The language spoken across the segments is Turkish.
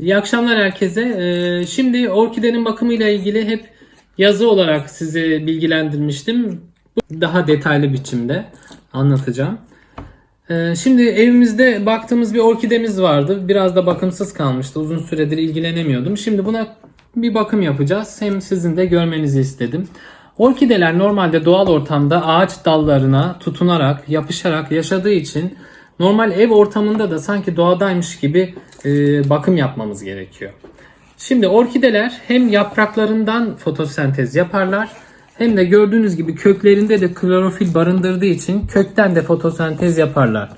İyi akşamlar herkese. Ee, şimdi orkidenin bakımıyla ilgili hep yazı olarak sizi bilgilendirmiştim. Daha detaylı biçimde anlatacağım. Ee, şimdi evimizde baktığımız bir orkidemiz vardı. Biraz da bakımsız kalmıştı. Uzun süredir ilgilenemiyordum. Şimdi buna bir bakım yapacağız. Hem sizin de görmenizi istedim. Orkideler normalde doğal ortamda ağaç dallarına tutunarak, yapışarak yaşadığı için normal ev ortamında da sanki doğadaymış gibi e, bakım yapmamız gerekiyor. Şimdi orkideler hem yapraklarından fotosentez yaparlar hem de gördüğünüz gibi köklerinde de klorofil barındırdığı için kökten de fotosentez yaparlar.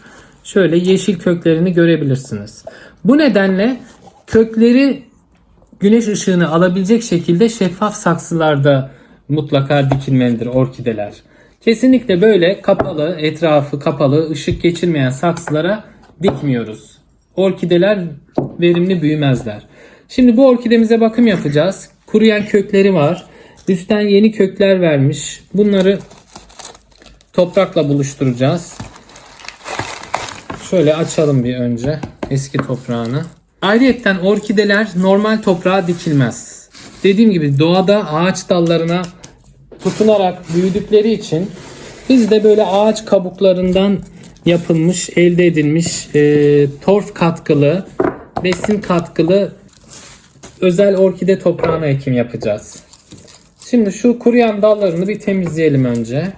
Şöyle yeşil köklerini görebilirsiniz. Bu nedenle kökleri güneş ışığını alabilecek şekilde şeffaf saksılarda mutlaka dikilmelidir orkideler. Kesinlikle böyle kapalı, etrafı kapalı, ışık geçirmeyen saksılara dikmiyoruz. Orkideler verimli büyümezler. Şimdi bu orkidemize bakım yapacağız. Kuruyan kökleri var. Üstten yeni kökler vermiş. Bunları toprakla buluşturacağız. Şöyle açalım bir önce eski toprağını. Ayrıyeten orkideler normal toprağa dikilmez. Dediğim gibi doğada ağaç dallarına tutunarak büyüdükleri için biz de böyle ağaç kabuklarından yapılmış, elde edilmiş e, torf katkılı, besin katkılı özel orkide toprağına ekim yapacağız. Şimdi şu kuruyan dallarını bir temizleyelim önce.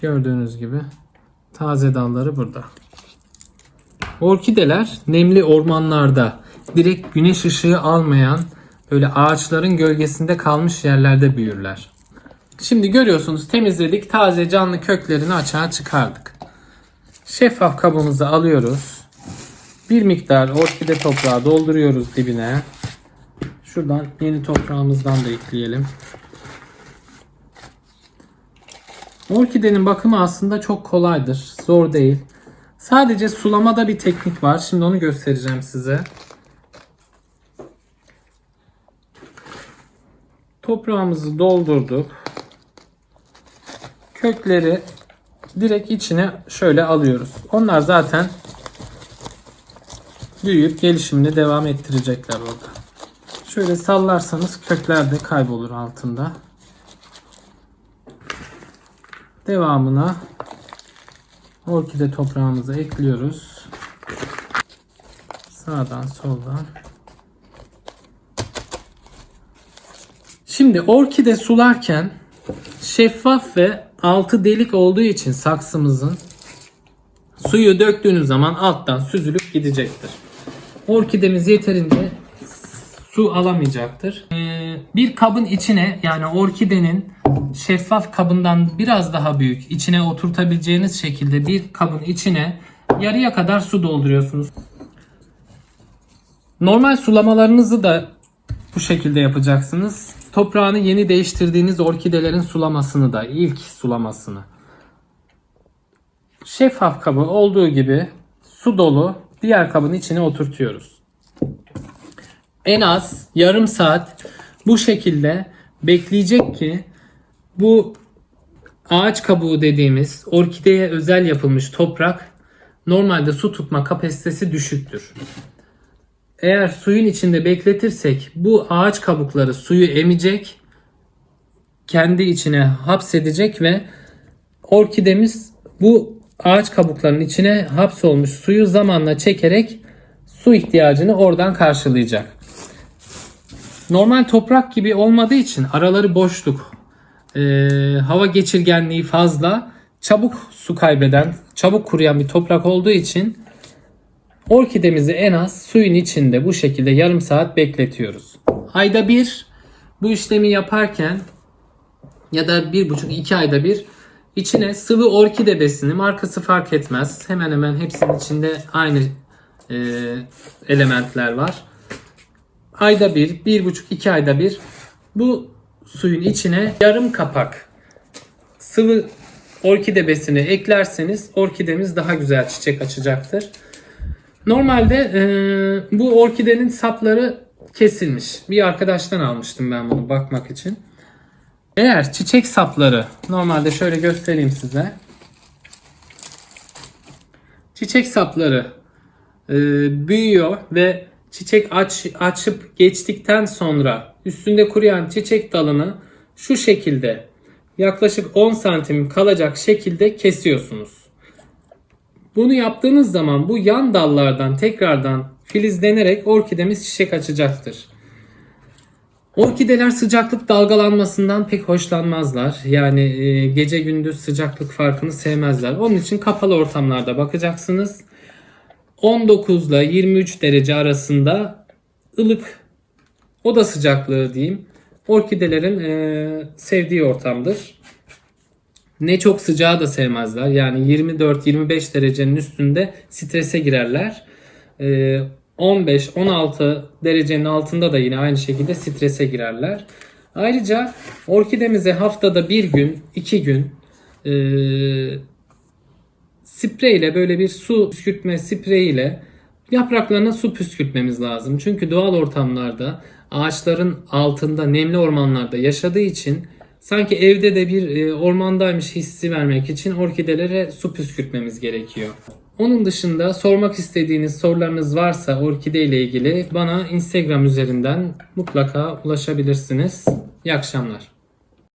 Gördüğünüz gibi taze dalları burada. Orkideler nemli ormanlarda direkt güneş ışığı almayan böyle ağaçların gölgesinde kalmış yerlerde büyürler. Şimdi görüyorsunuz temizledik taze canlı köklerini açığa çıkardık. Şeffaf kabımızı alıyoruz. Bir miktar orkide toprağı dolduruyoruz dibine. Şuradan yeni toprağımızdan da ekleyelim. Orkidenin bakımı aslında çok kolaydır. Zor değil. Sadece sulamada bir teknik var. Şimdi onu göstereceğim size. Toprağımızı doldurduk. Kökleri direkt içine şöyle alıyoruz. Onlar zaten büyüyüp gelişimini devam ettirecekler orada. Şöyle sallarsanız kökler de kaybolur altında. Devamına orkide toprağımızı ekliyoruz. Sağdan soldan. Şimdi orkide sularken şeffaf ve altı delik olduğu için saksımızın suyu döktüğünüz zaman alttan süzülüp gidecektir. Orkidemiz yeterince su alamayacaktır. Ee, bir kabın içine yani orkidenin şeffaf kabından biraz daha büyük içine oturtabileceğiniz şekilde bir kabın içine yarıya kadar su dolduruyorsunuz. Normal sulamalarınızı da bu şekilde yapacaksınız. Toprağını yeni değiştirdiğiniz orkidelerin sulamasını da ilk sulamasını. Şeffaf kabı olduğu gibi su dolu diğer kabın içine oturtuyoruz. En az yarım saat bu şekilde bekleyecek ki bu ağaç kabuğu dediğimiz orkideye özel yapılmış toprak normalde su tutma kapasitesi düşüktür. Eğer suyun içinde bekletirsek bu ağaç kabukları suyu emecek, kendi içine hapsedecek ve orkidemiz bu ağaç kabuklarının içine hapsolmuş suyu zamanla çekerek su ihtiyacını oradan karşılayacak. Normal toprak gibi olmadığı için araları boşluk, e, hava geçirgenliği fazla, çabuk su kaybeden, çabuk kuruyan bir toprak olduğu için orkidemizi en az suyun içinde bu şekilde yarım saat bekletiyoruz. Ayda bir bu işlemi yaparken ya da bir buçuk iki ayda bir içine sıvı orkide besini markası fark etmez. Hemen hemen hepsinin içinde aynı e, elementler var. Ayda bir, bir buçuk iki ayda bir bu suyun içine yarım kapak sıvı orkide besini eklerseniz orkidemiz daha güzel çiçek açacaktır. Normalde e, bu orkidenin sapları kesilmiş. Bir arkadaştan almıştım ben bunu bakmak için. Eğer çiçek sapları normalde şöyle göstereyim size. Çiçek sapları e, büyüyor ve çiçek aç, açıp geçtikten sonra üstünde kuruyan çiçek dalını şu şekilde yaklaşık 10 santim kalacak şekilde kesiyorsunuz. Bunu yaptığınız zaman bu yan dallardan tekrardan filizlenerek orkidemiz çiçek açacaktır. Orkideler sıcaklık dalgalanmasından pek hoşlanmazlar. Yani e, gece gündüz sıcaklık farkını sevmezler. Onun için kapalı ortamlarda bakacaksınız. 19 ile 23 derece arasında ılık oda sıcaklığı diyeyim. Orkidelerin e, sevdiği ortamdır. Ne çok sıcağı da sevmezler. Yani 24-25 derecenin üstünde strese girerler. Ee, 15-16 derecenin altında da yine aynı şekilde strese girerler. Ayrıca orkidemize haftada bir gün, iki gün e, spreyle böyle bir su püskürtme spreyiyle yapraklarına su püskürtmemiz lazım. Çünkü doğal ortamlarda ağaçların altında nemli ormanlarda yaşadığı için sanki evde de bir e, ormandaymış hissi vermek için orkidelere su püskürtmemiz gerekiyor. Onun dışında sormak istediğiniz sorularınız varsa orkide ile ilgili bana Instagram üzerinden mutlaka ulaşabilirsiniz. İyi akşamlar.